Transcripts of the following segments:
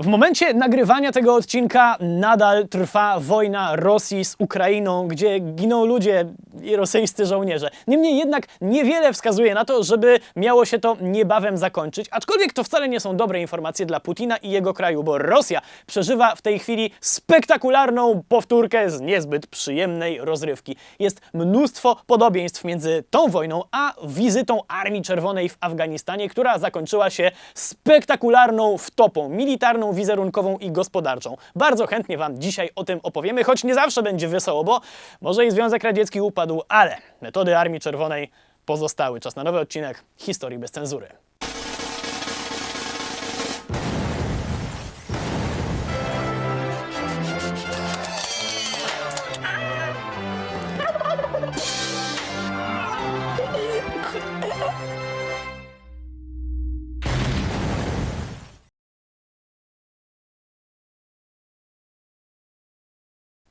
W momencie nagrywania tego odcinka nadal trwa wojna Rosji z Ukrainą, gdzie giną ludzie i rosyjscy żołnierze. Niemniej jednak niewiele wskazuje na to, żeby miało się to niebawem zakończyć, aczkolwiek to wcale nie są dobre informacje dla Putina i jego kraju, bo Rosja przeżywa w tej chwili spektakularną powtórkę z niezbyt przyjemnej rozrywki. Jest mnóstwo podobieństw między tą wojną a wizytą Armii Czerwonej w Afganistanie, która zakończyła się spektakularną wtopą militarną, wizerunkową i gospodarczą. Bardzo chętnie Wam dzisiaj o tym opowiemy, choć nie zawsze będzie wesoło, bo może i Związek Radziecki upadł, ale metody Armii Czerwonej pozostały. Czas na nowy odcinek Historii bez cenzury.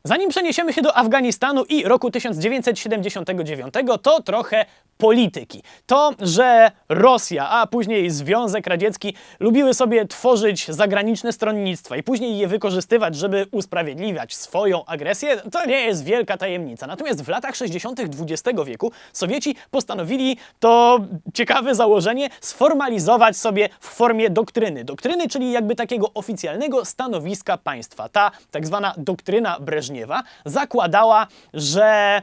Zanim przeniesiemy się do Afganistanu i roku 1979, to trochę polityki. To, że Rosja, a później Związek Radziecki lubiły sobie tworzyć zagraniczne stronnictwa i później je wykorzystywać, żeby usprawiedliwiać swoją agresję, to nie jest wielka tajemnica. Natomiast w latach 60. XX wieku Sowieci postanowili to ciekawe założenie sformalizować sobie w formie doktryny. Doktryny, czyli jakby takiego oficjalnego stanowiska państwa. Ta tak zwana doktryna Breżniewa zakładała, że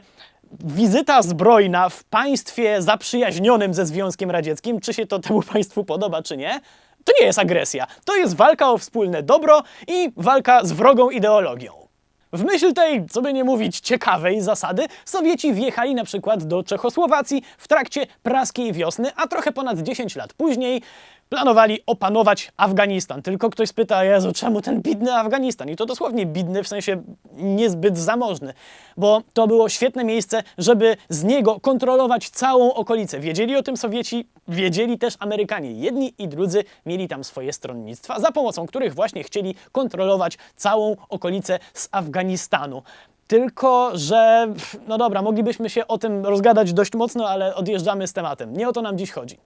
wizyta zbrojna w państwie zaprzyjaźnionym ze Związkiem Radzieckim, czy się to temu państwu podoba, czy nie, to nie jest agresja. To jest walka o wspólne dobro i walka z wrogą ideologią. W myśl tej, co by nie mówić, ciekawej zasady, Sowieci wjechali na przykład do Czechosłowacji w trakcie praskiej wiosny, a trochę ponad 10 lat później planowali opanować Afganistan. Tylko ktoś spyta, Jezu, czemu ten bidny Afganistan? I to dosłownie bidny, w sensie niezbyt zamożny, bo to było świetne miejsce, żeby z niego kontrolować całą okolicę. Wiedzieli o tym Sowieci, wiedzieli też Amerykanie. Jedni i drudzy mieli tam swoje stronnictwa, za pomocą których właśnie chcieli kontrolować całą okolicę z Afganistanu. Tylko, że no dobra, moglibyśmy się o tym rozgadać dość mocno, ale odjeżdżamy z tematem. Nie o to nam dziś chodzi.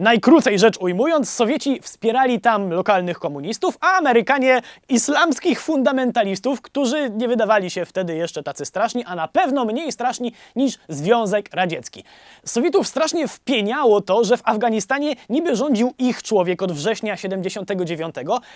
Najkrócej rzecz ujmując, Sowieci wspierali tam lokalnych komunistów, a Amerykanie islamskich fundamentalistów, którzy nie wydawali się wtedy jeszcze tacy straszni, a na pewno mniej straszni niż Związek Radziecki. Sowietów strasznie wpieniało to, że w Afganistanie niby rządził ich człowiek od września 79,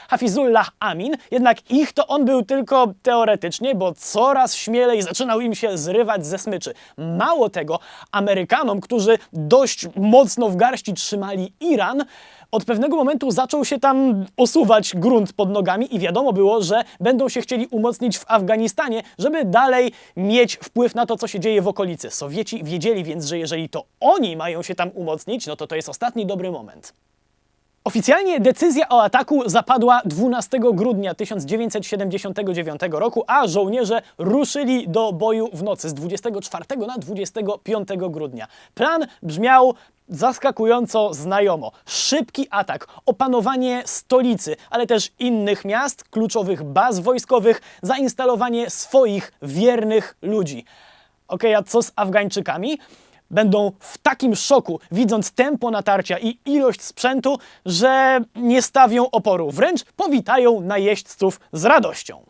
Hafizullah Amin, jednak ich to on był tylko teoretycznie, bo coraz śmielej zaczynał im się zrywać ze smyczy. Mało tego, Amerykanom, którzy dość mocno w garści trzymali Iran, od pewnego momentu zaczął się tam osuwać grunt pod nogami i wiadomo było, że będą się chcieli umocnić w Afganistanie, żeby dalej mieć wpływ na to, co się dzieje w okolicy. Sowieci wiedzieli więc, że jeżeli to oni mają się tam umocnić, no to to jest ostatni dobry moment. Oficjalnie decyzja o ataku zapadła 12 grudnia 1979 roku, a żołnierze ruszyli do boju w nocy z 24 na 25 grudnia. Plan brzmiał zaskakująco znajomo. Szybki atak, opanowanie stolicy, ale też innych miast, kluczowych baz wojskowych, zainstalowanie swoich wiernych ludzi. Okej, a co z Afgańczykami? będą w takim szoku, widząc tempo natarcia i ilość sprzętu, że nie stawią oporu. Wręcz powitają najeźdźców z radością.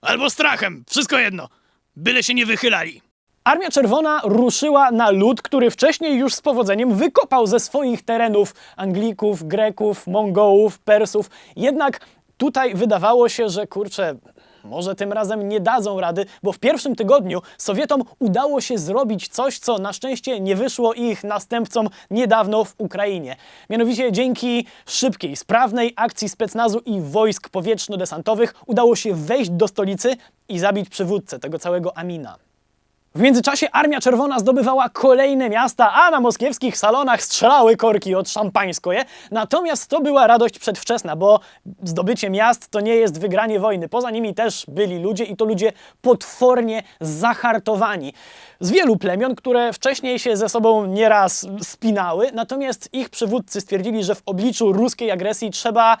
Albo strachem, wszystko jedno. Byle się nie wychylali. Armia Czerwona ruszyła na lud, który wcześniej już z powodzeniem wykopał ze swoich terenów Anglików, Greków, Mongołów, Persów. Jednak tutaj wydawało się, że kurczę, może tym razem nie dadzą rady, bo w pierwszym tygodniu Sowietom udało się zrobić coś, co na szczęście nie wyszło ich następcom niedawno w Ukrainie. Mianowicie dzięki szybkiej, sprawnej akcji specnazu i wojsk powietrzno-desantowych udało się wejść do stolicy i zabić przywódcę tego całego Amina. W międzyczasie Armia Czerwona zdobywała kolejne miasta, a na moskiewskich salonach strzelały korki od szampańskoje. Natomiast to była radość przedwczesna, bo zdobycie miast to nie jest wygranie wojny. Poza nimi też byli ludzie i to ludzie potwornie zahartowani. Z wielu plemion, które wcześniej się ze sobą nieraz spinały, natomiast ich przywódcy stwierdzili, że w obliczu ruskiej agresji trzeba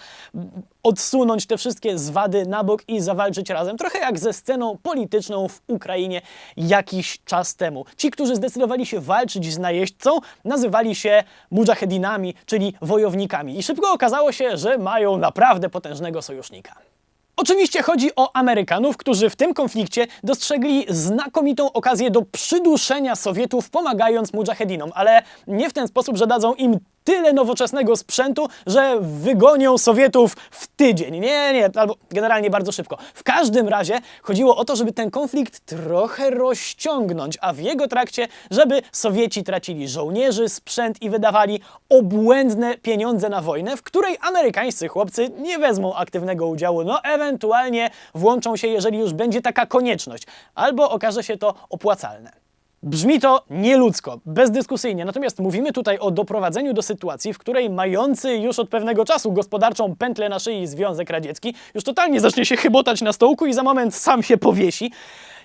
odsunąć te wszystkie zwady na bok i zawalczyć razem. Trochę jak ze sceną polityczną w Ukrainie jakiś czas temu. Ci, którzy zdecydowali się walczyć z najeźdźcą, nazywali się mujahedinami, czyli wojownikami. I szybko okazało się, że mają naprawdę potężnego sojusznika. Oczywiście chodzi o Amerykanów, którzy w tym konflikcie dostrzegli znakomitą okazję do przyduszenia Sowietów, pomagając mujahedinom, ale nie w ten sposób, że dadzą im tyle nowoczesnego sprzętu, że wygonią Sowietów w tydzień. Nie, nie, albo generalnie bardzo szybko. W każdym razie chodziło o to, żeby ten konflikt trochę rozciągnąć, a w jego trakcie, żeby Sowieci tracili żołnierzy, sprzęt i wydawali obłędne pieniądze na wojnę, w której amerykańscy chłopcy nie wezmą aktywnego udziału, no ewentualnie włączą się, jeżeli już będzie taka konieczność, albo okaże się to opłacalne. Brzmi to nieludzko, bezdyskusyjnie, natomiast mówimy tutaj o doprowadzeniu do sytuacji, w której mający już od pewnego czasu gospodarczą pętlę na szyi Związek Radziecki już totalnie zacznie się chybotać na stołku i za moment sam się powiesi.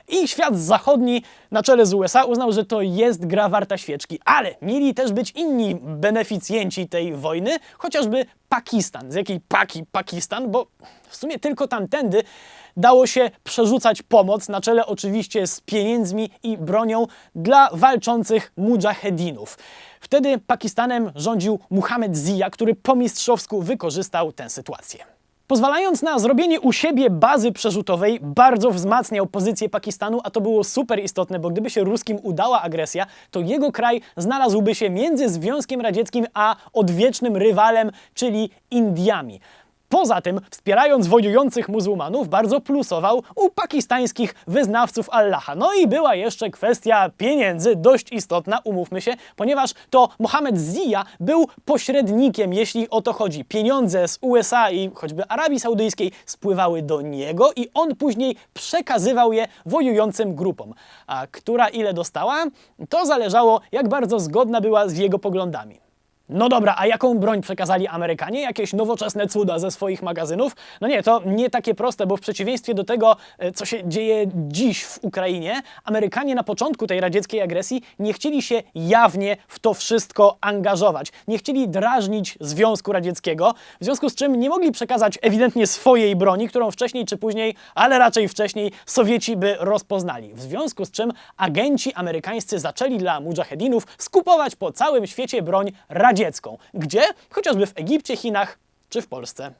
I świat zachodni na czele z USA uznał, że to jest gra warta świeczki. Ale mieli też być inni beneficjenci tej wojny, chociażby Pakistan. Z jakiej paki Pakistan? Bo w sumie tylko tamtędy dało się przerzucać pomoc, na czele oczywiście z pieniędzmi i bronią dla walczących mujahedinów. Wtedy Pakistanem rządził Muhammad Zia, który po mistrzowsku wykorzystał tę sytuację. Pozwalając na zrobienie u siebie bazy przerzutowej, bardzo wzmacniał pozycję Pakistanu, a to było super istotne, bo gdyby się ruskim udała agresja, to jego kraj znalazłby się między Związkiem Radzieckim a odwiecznym rywalem, czyli Indiami. Poza tym, wspierając wojujących muzułmanów, bardzo plusował u pakistańskich wyznawców Allaha. No i była jeszcze kwestia pieniędzy, dość istotna, umówmy się, ponieważ to Mohammed Zia był pośrednikiem, jeśli o to chodzi. Pieniądze z USA i choćby Arabii Saudyjskiej spływały do niego i on później przekazywał je wojującym grupom. A która ile dostała, to zależało, jak bardzo zgodna była z jego poglądami. No dobra, a jaką broń przekazali Amerykanie? Jakieś nowoczesne cuda ze swoich magazynów? No nie, to nie takie proste, bo w przeciwieństwie do tego, e, co się dzieje dziś w Ukrainie, Amerykanie na początku tej radzieckiej agresji nie chcieli się jawnie w to wszystko angażować. Nie chcieli drażnić Związku Radzieckiego, w związku z czym nie mogli przekazać ewidentnie swojej broni, którą wcześniej czy później, ale raczej wcześniej, Sowieci by rozpoznali. W związku z czym agenci amerykańscy zaczęli dla mujahedinów skupować po całym świecie broń radziecką. Gdzie? Chociażby w Egipcie, Chinach czy w Polsce.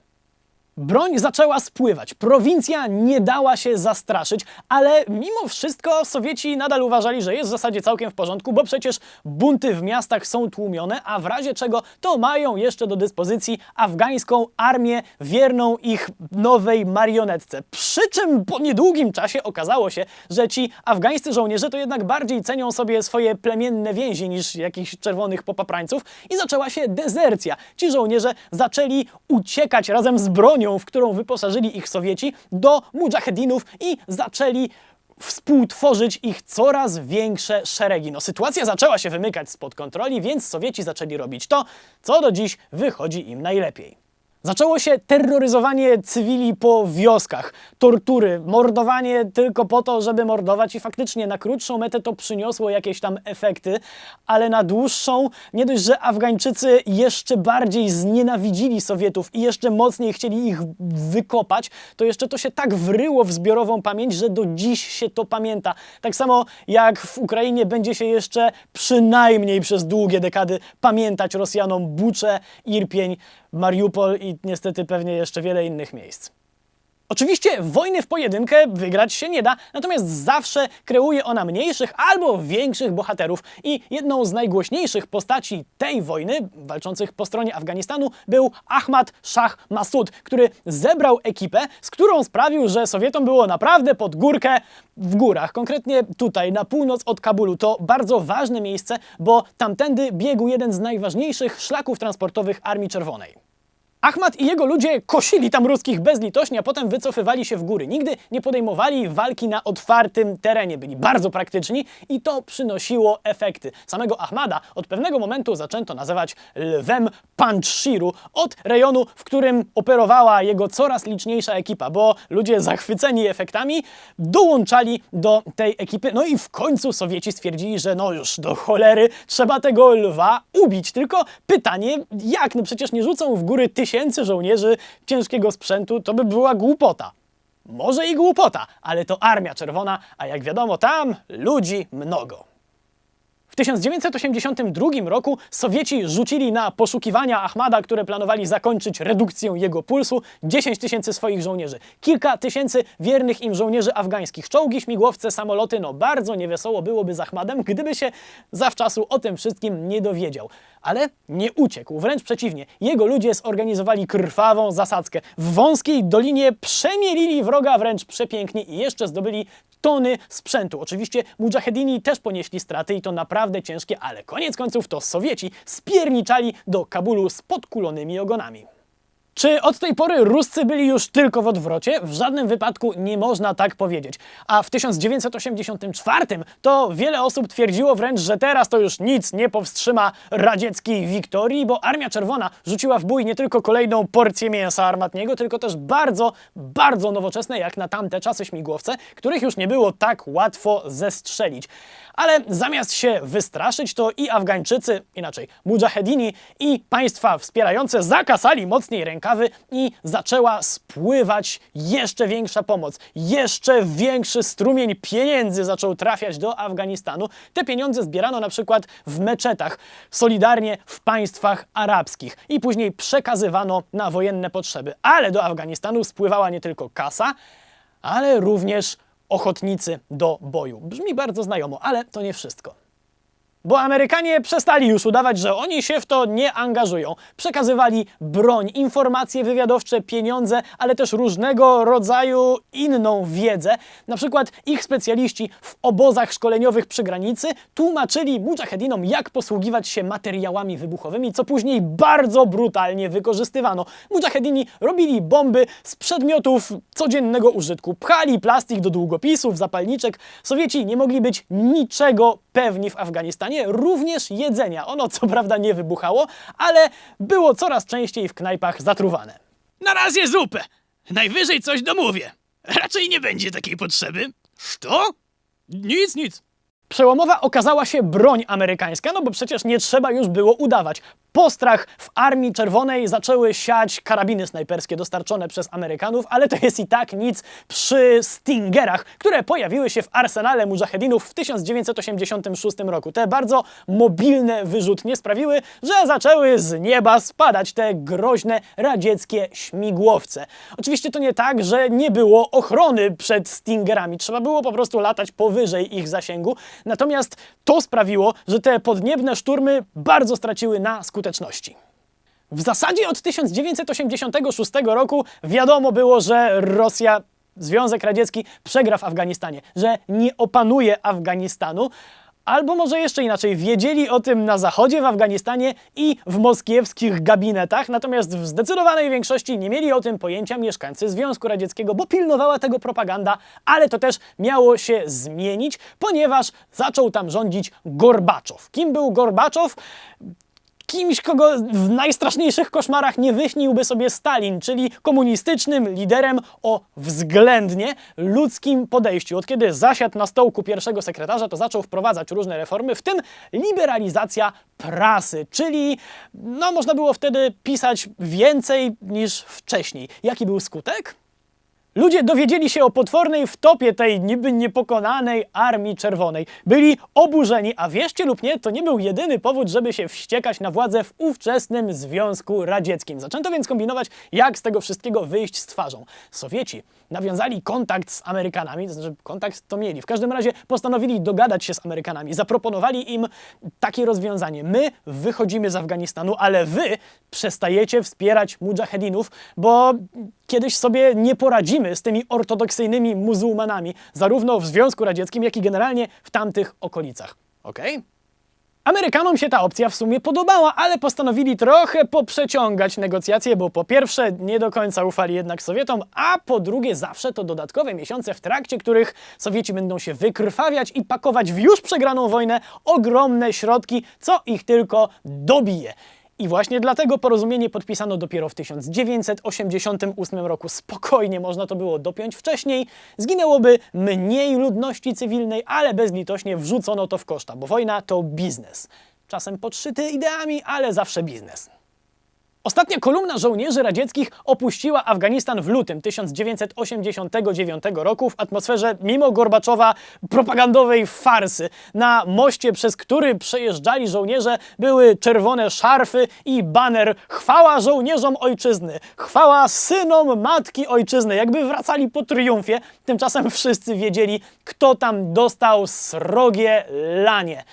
Broń zaczęła spływać, prowincja nie dała się zastraszyć, ale mimo wszystko Sowieci nadal uważali, że jest w zasadzie całkiem w porządku, bo przecież bunty w miastach są tłumione, a w razie czego to mają jeszcze do dyspozycji afgańską armię wierną ich nowej marionetce. Przy czym po niedługim czasie okazało się, że ci afgańscy żołnierze to jednak bardziej cenią sobie swoje plemienne więzi niż jakichś czerwonych popaprańców i zaczęła się dezercja. Ci żołnierze zaczęli uciekać razem z bronią, w którą wyposażyli ich Sowieci, do mujahedinów i zaczęli współtworzyć ich coraz większe szeregi. No, sytuacja zaczęła się wymykać spod kontroli, więc Sowieci zaczęli robić to, co do dziś wychodzi im najlepiej. Zaczęło się terroryzowanie cywili po wioskach, tortury, mordowanie tylko po to, żeby mordować i faktycznie na krótszą metę to przyniosło jakieś tam efekty, ale na dłuższą nie dość, że Afgańczycy jeszcze bardziej znienawidzili Sowietów i jeszcze mocniej chcieli ich wykopać, to jeszcze to się tak wryło w zbiorową pamięć, że do dziś się to pamięta. Tak samo jak w Ukrainie będzie się jeszcze przynajmniej przez długie dekady pamiętać Rosjanom Bucze, Irpień, Mariupol i niestety pewnie jeszcze wiele innych miejsc. Oczywiście wojny w pojedynkę wygrać się nie da, natomiast zawsze kreuje ona mniejszych albo większych bohaterów i jedną z najgłośniejszych postaci tej wojny, walczących po stronie Afganistanu, był Ahmad Shah Massoud, który zebrał ekipę, z którą sprawił, że Sowietom było naprawdę pod górkę w górach, konkretnie tutaj, na północ od Kabulu. To bardzo ważne miejsce, bo tamtędy biegł jeden z najważniejszych szlaków transportowych Armii Czerwonej. Ahmad i jego ludzie kosili tam ruskich bezlitośnie, a potem wycofywali się w góry. Nigdy nie podejmowali walki na otwartym terenie. Byli bardzo praktyczni i to przynosiło efekty. Samego Ahmada od pewnego momentu zaczęto nazywać lwem Panjshiru od rejonu, w którym operowała jego coraz liczniejsza ekipa, bo ludzie zachwyceni efektami dołączali do tej ekipy. No i w końcu Sowieci stwierdzili, że no już do cholery trzeba tego lwa ubić. Tylko pytanie, jak? No przecież nie rzucą w góry tysięcy żołnierzy ciężkiego sprzętu, to by była głupota. Może i głupota, ale to Armia Czerwona, a jak wiadomo, tam ludzi mnogo. W 1982 roku Sowieci rzucili na poszukiwania Ahmada, które planowali zakończyć redukcją jego pulsu, 10 tysięcy swoich żołnierzy. Kilka tysięcy wiernych im żołnierzy afgańskich. Czołgi, śmigłowce, samoloty. No bardzo niewesoło byłoby z Ahmadem, gdyby się zawczasu o tym wszystkim nie dowiedział. Ale nie uciekł, wręcz przeciwnie. Jego ludzie zorganizowali krwawą zasadzkę. W wąskiej dolinie przemielili wroga wręcz przepięknie i jeszcze zdobyli tony sprzętu. Oczywiście mujahedini też ponieśli straty i to naprawdę ciężkie, ale koniec końców to Sowieci spierniczali do Kabulu z podkulonymi ogonami. Czy od tej pory Ruscy byli już tylko w odwrocie? W żadnym wypadku nie można tak powiedzieć. A w 1984 to wiele osób twierdziło wręcz, że teraz to już nic nie powstrzyma radzieckiej wiktorii, bo Armia Czerwona rzuciła w bój nie tylko kolejną porcję mięsa armatniego, tylko też bardzo, bardzo nowoczesne jak na tamte czasy śmigłowce, których już nie było tak łatwo zestrzelić. Ale zamiast się wystraszyć, to i Afgańczycy, inaczej mujahedini i państwa wspierające zakasali mocniej rękawy i zaczęła spływać jeszcze większa pomoc. Jeszcze większy strumień pieniędzy zaczął trafiać do Afganistanu. Te pieniądze zbierano na przykład w meczetach, solidarnie w państwach arabskich i później przekazywano na wojenne potrzeby. Ale do Afganistanu spływała nie tylko kasa, ale również ochotnicy do boju. Brzmi bardzo znajomo, ale to nie wszystko. Bo Amerykanie przestali już udawać, że oni się w to nie angażują. Przekazywali broń, informacje wywiadowcze, pieniądze, ale też różnego rodzaju inną wiedzę. Na przykład ich specjaliści w obozach szkoleniowych przy granicy tłumaczyli mujahedinom, jak posługiwać się materiałami wybuchowymi, co później bardzo brutalnie wykorzystywano. Mujahedini robili bomby z przedmiotów codziennego użytku. Pchali plastik do długopisów, zapalniczek. Sowieci nie mogli być niczego pewni w Afganistanie, również jedzenia. Ono co prawda nie wybuchało, ale było coraz częściej w knajpach zatruwane. Na razie zupę. Najwyżej coś domówię. Raczej nie będzie takiej potrzeby. Co? Nic, nic. Przełomowa okazała się broń amerykańska, no bo przecież nie trzeba już było udawać. Postrach w Armii Czerwonej zaczęły siać karabiny snajperskie dostarczone przez Amerykanów, ale to jest i tak nic przy Stingerach, które pojawiły się w arsenale mujahedinów w 1986 roku. Te bardzo mobilne wyrzutnie sprawiły, że zaczęły z nieba spadać te groźne radzieckie śmigłowce. Oczywiście to nie tak, że nie było ochrony przed Stingerami. Trzeba było po prostu latać powyżej ich zasięgu. Natomiast to sprawiło, że te podniebne szturmy bardzo straciły na skuteczności. W zasadzie od 1986 roku wiadomo było, że Rosja, Związek Radziecki przegra w Afganistanie, że nie opanuje Afganistanu. Albo może jeszcze inaczej, wiedzieli o tym na zachodzie w Afganistanie i w moskiewskich gabinetach, natomiast w zdecydowanej większości nie mieli o tym pojęcia mieszkańcy Związku Radzieckiego, bo pilnowała tego propaganda, ale to też miało się zmienić, ponieważ zaczął tam rządzić Gorbaczow. Kim był Gorbaczow? Kimś, kogo w najstraszniejszych koszmarach nie wyśniłby sobie Stalin, czyli komunistycznym liderem o względnie ludzkim podejściu. Od kiedy zasiadł na stołku pierwszego sekretarza, to zaczął wprowadzać różne reformy, w tym liberalizacja prasy, czyli no, można było wtedy pisać więcej niż wcześniej. Jaki był skutek? Ludzie dowiedzieli się o potwornej wtopie tej niby niepokonanej Armii Czerwonej. Byli oburzeni, a wierzcie lub nie, to nie był jedyny powód, żeby się wściekać na władzę w ówczesnym Związku Radzieckim. Zaczęto więc kombinować, jak z tego wszystkiego wyjść z twarzą. Sowieci nawiązali kontakt z Amerykanami, to znaczy kontakt to mieli. W każdym razie postanowili dogadać się z Amerykanami. Zaproponowali im takie rozwiązanie. My wychodzimy z Afganistanu, ale wy przestajecie wspierać mujahedinów, bo kiedyś sobie nie poradzimy z tymi ortodoksyjnymi muzułmanami, zarówno w Związku Radzieckim, jak i generalnie w tamtych okolicach. Okej? Amerykanom się ta opcja w sumie podobała, ale postanowili trochę poprzeciągać negocjacje, bo po pierwsze nie do końca ufali jednak Sowietom, a po drugie zawsze to dodatkowe miesiące, w trakcie których Sowieci będą się wykrwawiać i pakować w już przegraną wojnę ogromne środki, co ich tylko dobije. I właśnie dlatego porozumienie podpisano dopiero w 1988 roku. Spokojnie można to było dopiąć wcześniej. Zginęłoby mniej ludności cywilnej, ale bezlitośnie wrzucono to w koszta, bo wojna to biznes. Czasem podszyty ideami, ale zawsze biznes. Ostatnia kolumna żołnierzy radzieckich opuściła Afganistan w lutym 1989 roku w atmosferze, mimo Gorbaczowa, propagandowej farsy. Na moście, przez który przejeżdżali żołnierze, były czerwone szarfy i baner Chwała żołnierzom ojczyzny! Chwała synom matki ojczyzny! Jakby wracali po triumfie. Tymczasem wszyscy wiedzieli, kto tam dostał srogie lanie.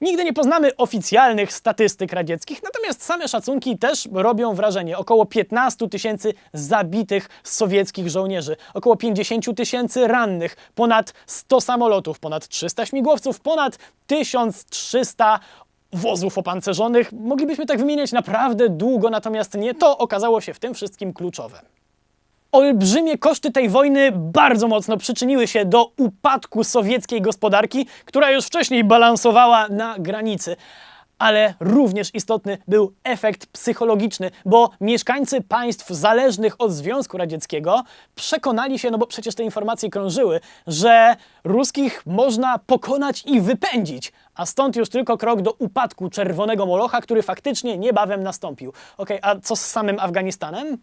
Nigdy nie poznamy oficjalnych statystyk radzieckich, natomiast same szacunki też robią wrażenie. Około 15 tysięcy zabitych sowieckich żołnierzy, około 50 tysięcy rannych, ponad 100 samolotów, ponad 300 śmigłowców, ponad 1300 wozów opancerzonych. Moglibyśmy tak wymieniać naprawdę długo, natomiast nie to okazało się w tym wszystkim kluczowe. Olbrzymie koszty tej wojny bardzo mocno przyczyniły się do upadku sowieckiej gospodarki, która już wcześniej balansowała na granicy. Ale również istotny był efekt psychologiczny, bo mieszkańcy państw zależnych od Związku Radzieckiego przekonali się, no bo przecież te informacje krążyły, że ruskich można pokonać i wypędzić, a stąd już tylko krok do upadku czerwonego molocha, który faktycznie niebawem nastąpił. Okej, a co z samym Afganistanem?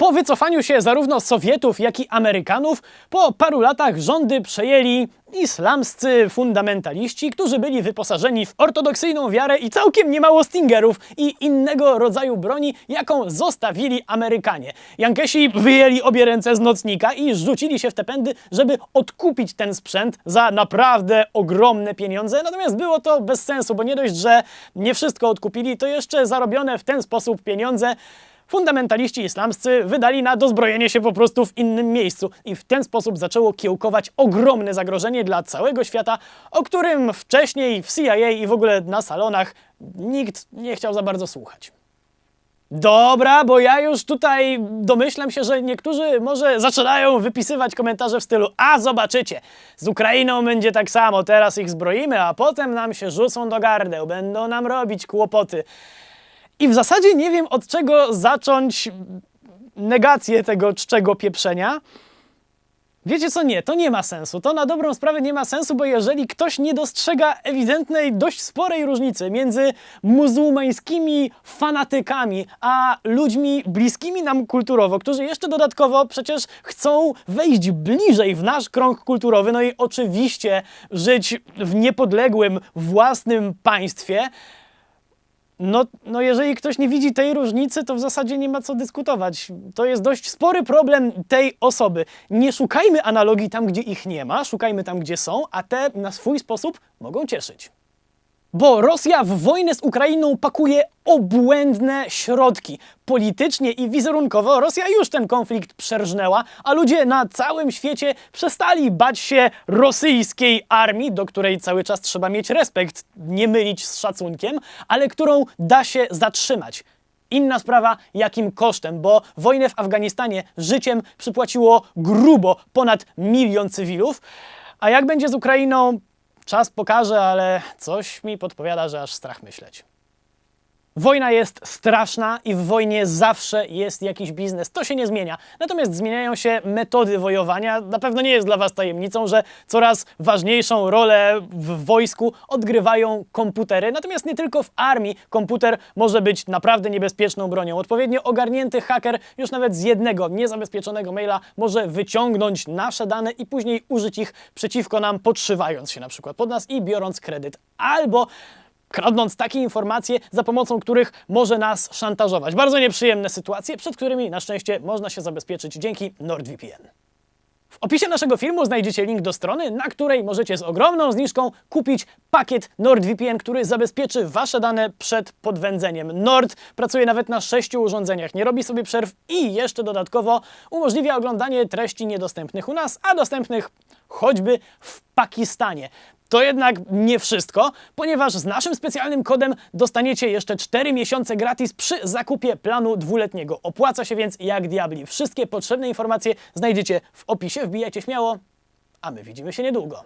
Po wycofaniu się zarówno Sowietów, jak i Amerykanów, po paru latach rządy przejęli islamscy fundamentaliści, którzy byli wyposażeni w ortodoksyjną wiarę i całkiem niemało stingerów i innego rodzaju broni, jaką zostawili Amerykanie. Jankesi wyjęli obie ręce z nocnika i rzucili się w te pędy, żeby odkupić ten sprzęt za naprawdę ogromne pieniądze. Natomiast było to bez sensu, bo nie dość, że nie wszystko odkupili, to jeszcze zarobione w ten sposób pieniądze fundamentaliści islamscy wydali na dozbrojenie się po prostu w innym miejscu i w ten sposób zaczęło kiełkować ogromne zagrożenie dla całego świata, o którym wcześniej w CIA i w ogóle na salonach nikt nie chciał za bardzo słuchać. Dobra, bo ja już tutaj domyślam się, że niektórzy może zaczynają wypisywać komentarze w stylu a zobaczycie, z Ukrainą będzie tak samo, teraz ich zbroimy, a potem nam się rzucą do gardeł, będą nam robić kłopoty. I w zasadzie nie wiem od czego zacząć negację tego czczego pieprzenia. Wiecie co, nie, to nie ma sensu. To na dobrą sprawę nie ma sensu, bo jeżeli ktoś nie dostrzega ewidentnej, dość sporej różnicy między muzułmańskimi fanatykami, a ludźmi bliskimi nam kulturowo, którzy jeszcze dodatkowo przecież chcą wejść bliżej w nasz krąg kulturowy, no i oczywiście żyć w niepodległym, własnym państwie, no, no jeżeli ktoś nie widzi tej różnicy, to w zasadzie nie ma co dyskutować. To jest dość spory problem tej osoby. Nie szukajmy analogii tam, gdzie ich nie ma, szukajmy tam, gdzie są, a te na swój sposób mogą cieszyć. Bo Rosja w wojnę z Ukrainą pakuje obłędne środki. Politycznie i wizerunkowo Rosja już ten konflikt przerżnęła, a ludzie na całym świecie przestali bać się rosyjskiej armii, do której cały czas trzeba mieć respekt, nie mylić z szacunkiem, ale którą da się zatrzymać. Inna sprawa, jakim kosztem, bo wojnę w Afganistanie życiem przypłaciło grubo ponad milion cywilów. A jak będzie z Ukrainą, czas pokaże, ale coś mi podpowiada, że aż strach myśleć. Wojna jest straszna i w wojnie zawsze jest jakiś biznes. To się nie zmienia. Natomiast zmieniają się metody wojowania. Na pewno nie jest dla Was tajemnicą, że coraz ważniejszą rolę w wojsku odgrywają komputery. Natomiast nie tylko w armii komputer może być naprawdę niebezpieczną bronią. Odpowiednio ogarnięty haker już nawet z jednego niezabezpieczonego maila może wyciągnąć nasze dane i później użyć ich przeciwko nam, podszywając się na przykład pod nas i biorąc kredyt. Albo kradnąc takie informacje, za pomocą których może nas szantażować. Bardzo nieprzyjemne sytuacje, przed którymi na szczęście można się zabezpieczyć dzięki NordVPN. W opisie naszego filmu znajdziecie link do strony, na której możecie z ogromną zniżką kupić pakiet NordVPN, który zabezpieczy wasze dane przed podwędzeniem. Nord pracuje nawet na sześciu urządzeniach, nie robi sobie przerw i jeszcze dodatkowo umożliwia oglądanie treści niedostępnych u nas, a dostępnych choćby w Pakistanie. To jednak nie wszystko, ponieważ z naszym specjalnym kodem dostaniecie jeszcze 4 miesiące gratis przy zakupie planu dwuletniego. Opłaca się więc jak diabli. Wszystkie potrzebne informacje znajdziecie w opisie, wbijajcie śmiało, a my widzimy się niedługo.